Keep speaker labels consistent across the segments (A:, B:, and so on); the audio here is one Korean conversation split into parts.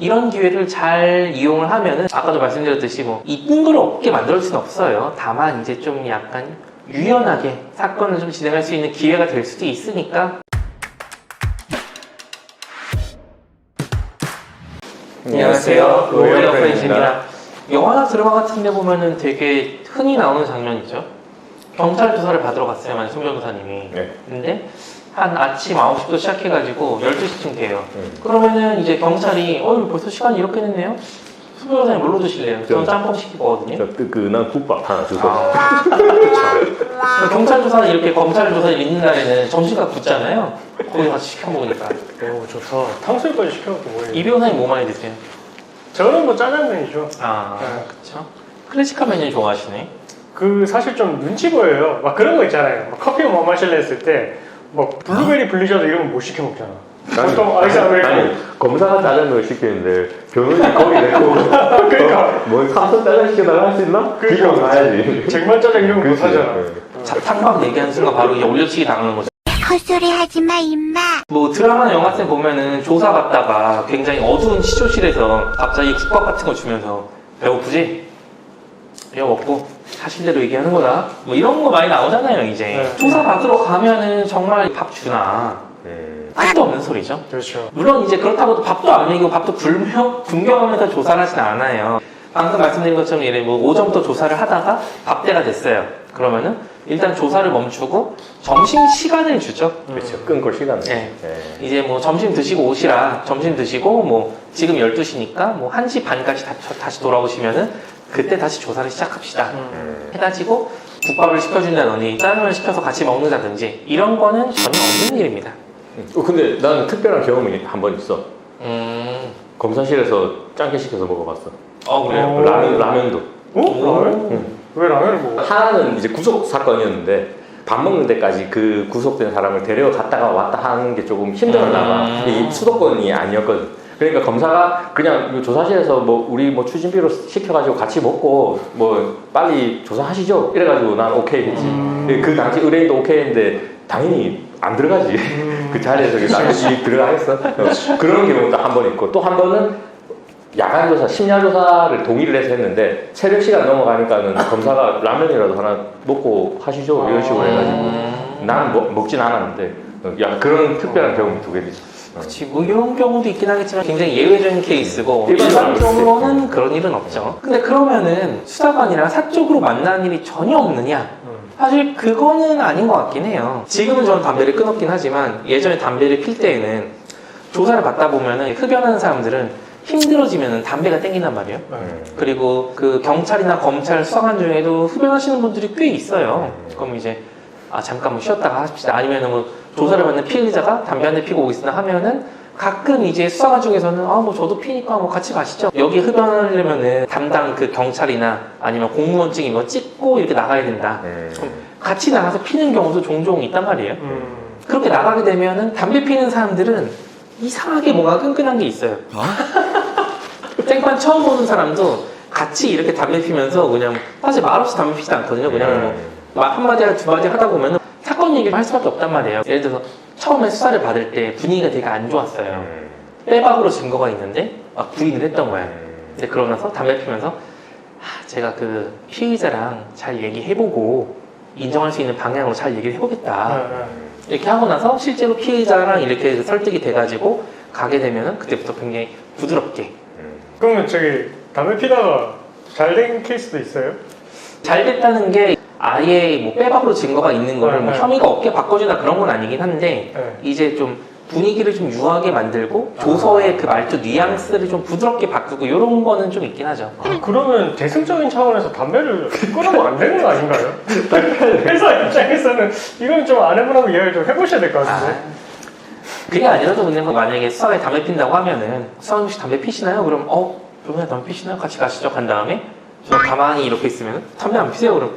A: 이런 기회를 잘 이용을 하면은 아까도 말씀드렸듯이 뭐 이쁜 걸 없게 만들 수는 없어요. 다만 이제 좀 약간 유연하게 사건을 좀 진행할 수 있는 기회가 될 수도 있으니까 안녕하세요. 로열 프렌즈입니다. 영화나 드라마 같은 데 보면은 되게 흔히 나오는 장면이죠. 경찰 조사를 받으러 갔어요, 만약 송 변호사님이.
B: 네.
A: 근데 한 아침 9시부터 시작해가지고 12시쯤 돼요.
B: 음.
A: 그러면은 이제 경찰이 어 벌써 시간이 이렇게 됐네요? 송 변호사님 뭘로 드실래요? 저는 짬뽕 시키거든요.
B: 저 뜨끈한 국밥 하나 주세요.
A: 아, 그렇죠. 경찰 조사는 이렇게 검찰 조사를 있는 날에는 점심값 붙잖아요. 거기 같이 시켜 먹으니까.
C: 오 좋다. 탕수육까지 시켜갖고 뭐해?
A: 이 변호사님 뭐 많이 드세요?
C: 저는 뭐 짜장면이죠.
A: 아,
C: 네.
A: 그렇죠. 클래식한 메뉴 좋아하시네.
C: 그 사실 좀 눈치 보여요. 막 그런 거 있잖아요. 막 커피 뭐 마실래 했을 때, 뭐 블루베리 블리자드 이런 거못 시켜 먹잖아. 보통 아이스 아메리카노.
B: 아니, 검사가 짜장면을 시키는데 변호인이 거기 내고
C: 그러니까.
B: 어, 뭐 삼선 짜장 시켜달라 할 수 있나?
C: 그러니까.
B: 기본 가야지.
C: 쟁반 짜장 이런 거 못
B: 그치.
C: 하잖아.
B: 네.
A: 자, 얘기하는 순간 바로 이제 올려치기 당하는 거죠.
D: 헛소리 하지 마, 임마.
A: 뭐 드라마나 영화 때 보면은 조사 받다가 굉장히 어두운 시조실에서 갑자기 국밥 같은 거 주면서 배고프지? 이거 먹고 사실 대로 얘기하는 거다. 뭐 이런 거 많이 나오잖아요 이제.
C: 네.
A: 조사 받으러 가면은 정말 밥 주나?
B: 음.
A: 뜻도 없는 소리죠.
C: 그렇죠.
A: 물론 이제 그렇다고 또 밥도 안 먹이고 밥도 굶겨, 굶겨가면서 조사를 하진 않아요. 방금 말씀드린 것처럼 예를 뭐 오전부터 조사를 하다가 밥때가 됐어요. 그러면은 일단 조사를 멈추고 점심 시간을 주죠.
B: 그렇죠. 끊고 시간.
A: 네.
B: 네.
A: 이제 뭐 점심 드시고 오시라 점심 드시고 뭐 지금 12시니까 뭐 1시 반까지 다, 다시 돌아오시면은 그때 다시 조사를 시작합시다.
B: 음.
A: 해가지고 국밥을 시켜준다더니 짜장면을 시켜서 같이 먹는다든지 이런 거는 전혀 없는 일입니다.
B: 어, 근데 나는 특별한 경험이 한 번 있어.
A: 음,
B: 검사실에서 짱게 시켜서 먹어봤어.
A: 어 그래요?
C: 어.
B: 라면, 라면도.
C: 오? 라면?
B: 응.
C: 왜 라면을 먹어?
B: 하나는 이제 구속 사건이었는데 밥 먹는 데까지 그 구속된 사람을 데려갔다가 왔다 하는 게 조금 힘들었나 봐.
A: 음.
B: 이 수도권이 아니었거든. 그러니까 검사가 그냥 이 조사실에서 뭐 우리 뭐 추진비로 시켜가지고 같이 먹고 뭐 빨리 조사하시죠. 이래가지고 난 오케이 했지.
C: 음.
B: 그 당시 의뢰인도 오케이 했는데 당연히 안 들어가지.
C: 음.
B: 그 자리에서 나같이 들어가겠어. 어, 그런 경우도 한 번 있고 또 한 번은 야간 조사, 심야 조사를 동의를 해서 했는데 새벽 시간 넘어가니까는 검사가 라면이라도 하나 먹고 하시죠 이런 식으로 해가지고
A: 음.
B: 난 먹, 먹진 않았는데 어, 야 그런 특별한 경험이 두 개 있어.
A: 그치, 뭐 이런 경우도 있긴 하겠지만 굉장히 예외적인 케이스고
B: 일반적으로
A: 일반적으로는 그런 일은 없죠. 근데 그러면은 수사관이랑 사적으로 만나는 일이 전혀 없느냐?
C: 음.
A: 사실 그거는 아닌 것 같긴 해요. 지금은 저는 담배를 끊었긴 하지만 예전에 담배를 필 때에는 조사를 받다 보면은 흡연하는 사람들은 힘들어지면은 담배가 땡긴단 말이에요.
C: 네.
A: 그리고 그 경찰이나 검찰 수사관 중에도 흡연하시는 분들이 꽤 있어요. 그럼 이제 아 잠깐 뭐 쉬었다가 합시다. 아니면은 뭐 조사를 받는 피해자가 담배 한 대 피고 오고 있으나 하면은 가끔 이제 수사관 중에서는 아 뭐 저도 피니까 뭐 같이 가시죠. 여기 흡연하려면은 담당 그 경찰이나 아니면 공무원증 이거 찍고 이렇게 나가야 된다.
B: 음.
A: 그럼 같이 나가서 피는 경우도 종종 있단 말이에요.
C: 음.
A: 그렇게 나가게 되면은 담배 피는 사람들은 이상하게 뭔가 끈끈한 게 있어요. 땡판 처음 보는 사람도 같이 이렇게 담배 피면서 그냥 사실 말없이 담배 피지 않거든요. 그냥 뭐말 한마디 두 마디 하다 보면은 얘기를 할 수밖에 없단 말이에요. 예를 들어서 처음에 수사를 받을 때 분위기가 되게 안 좋았어요.
B: 음.
A: 빼박으로 증거가 있는데 막 부인을 했던 거예요. 근데 그러고 나서 담배 피면서 아, 제가 그 피의자랑 잘 얘기해보고 인정할 수 있는 방향으로 잘 얘기를 해보겠다.
C: 네, 네.
A: 이렇게 하고 나서 실제로 피해자랑 이렇게 설득이 돼가지고 가게 되면은 그때부터 굉장히 부드럽게
C: 그러면 저기 담배 피다가 잘 된 케이스도 있어요?
A: 잘 됐다는 게 아예 뭐 빼박으로 증거가 있는 거를 뭐
C: 네.
A: 혐의가 없게 바꿔준다 그런 건 아니긴 한데
C: 네.
A: 이제 좀 분위기를 좀 유하게 만들고 조서의 그 말투 뉘앙스를 좀 부드럽게 바꾸고 이런 거는 좀 있긴 하죠.
C: 그- 그러면 대승적인 차원에서 담배를 끊으면 안 되는 거 아닌가요? 회사 입장에서는 이건 좀안 해보라고 이야기를 좀 해보셔야 될 것 같은데.
A: 아, 그게 아니라도 뭐 만약에 수사에 담배 핀다고 하면은 수사님 혹시 담배 피시나요? 그럼 어 조금에 담배 피시나요? 같이 가시죠. 간 다음에 저 가만히 이렇게 있으면 담배 안 피세요? 그럼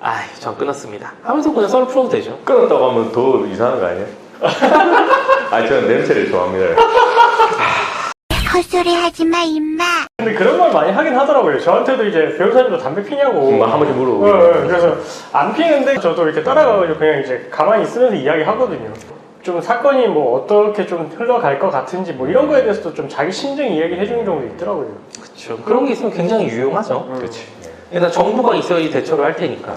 A: 아이 전 끊었습니다. 하면서 그냥 썰을 풀어도 되죠.
B: 끊었다고 하면 더 이상한 거 아니야? 아 저는 냄새를 좋아합니다.
D: 헛소리 하지 마, 임마.
C: 근데 그런 말 많이 하긴 하더라고요. 저한테도 이제 변호사님도 담배 피냐고.
B: 음, 한 번씩 물어보고.
C: 어, 어, 그래서 안 피는데 저도 이렇게 따라가가지고 그냥 이제 가만히 있으면서 이야기 하거든요. 좀 사건이 뭐 어떻게 좀 흘러갈 것 같은지 뭐 이런 거에 대해서도 좀 자기 심정 이야기 해주는 경우도 있더라고요.
A: 그렇죠. 그런 게 있으면 굉장히 유용하죠.
C: 그렇지.
A: 일단 정부가 있어야지 대처를 할 테니까.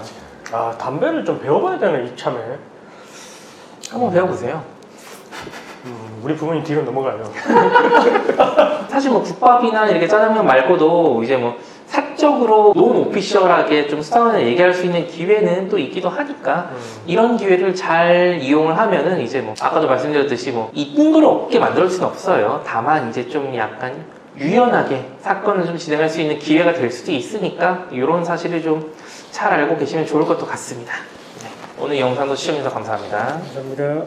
C: 아 담배를 좀 배워봐야 되나 이참에.
A: 한번 배워보세요.
C: 음, 우리 부모님 뒤로 넘어가요.
A: 사실 뭐 국밥이나 이렇게 짜장면 말고도 이제 뭐 사적으로 논 오피셜하게 좀 수상을 얘기할 수 있는 기회는 또 있기도 하니까
C: 음.
A: 이런 기회를 잘 이용을 하면은 이제 뭐 아까도 말씀드렸듯이 뭐 이쁜 걸 없게 만들 수는 없어요. 다만 이제 좀 약간 유연하게 사건을 좀 진행할 수 있는 기회가 될 수도 있으니까 이런 사실을 좀 잘 알고 계시면 좋을 것도 같습니다. 네. 오늘 영상도 시청해주셔서 감사합니다.
C: 감사합니다.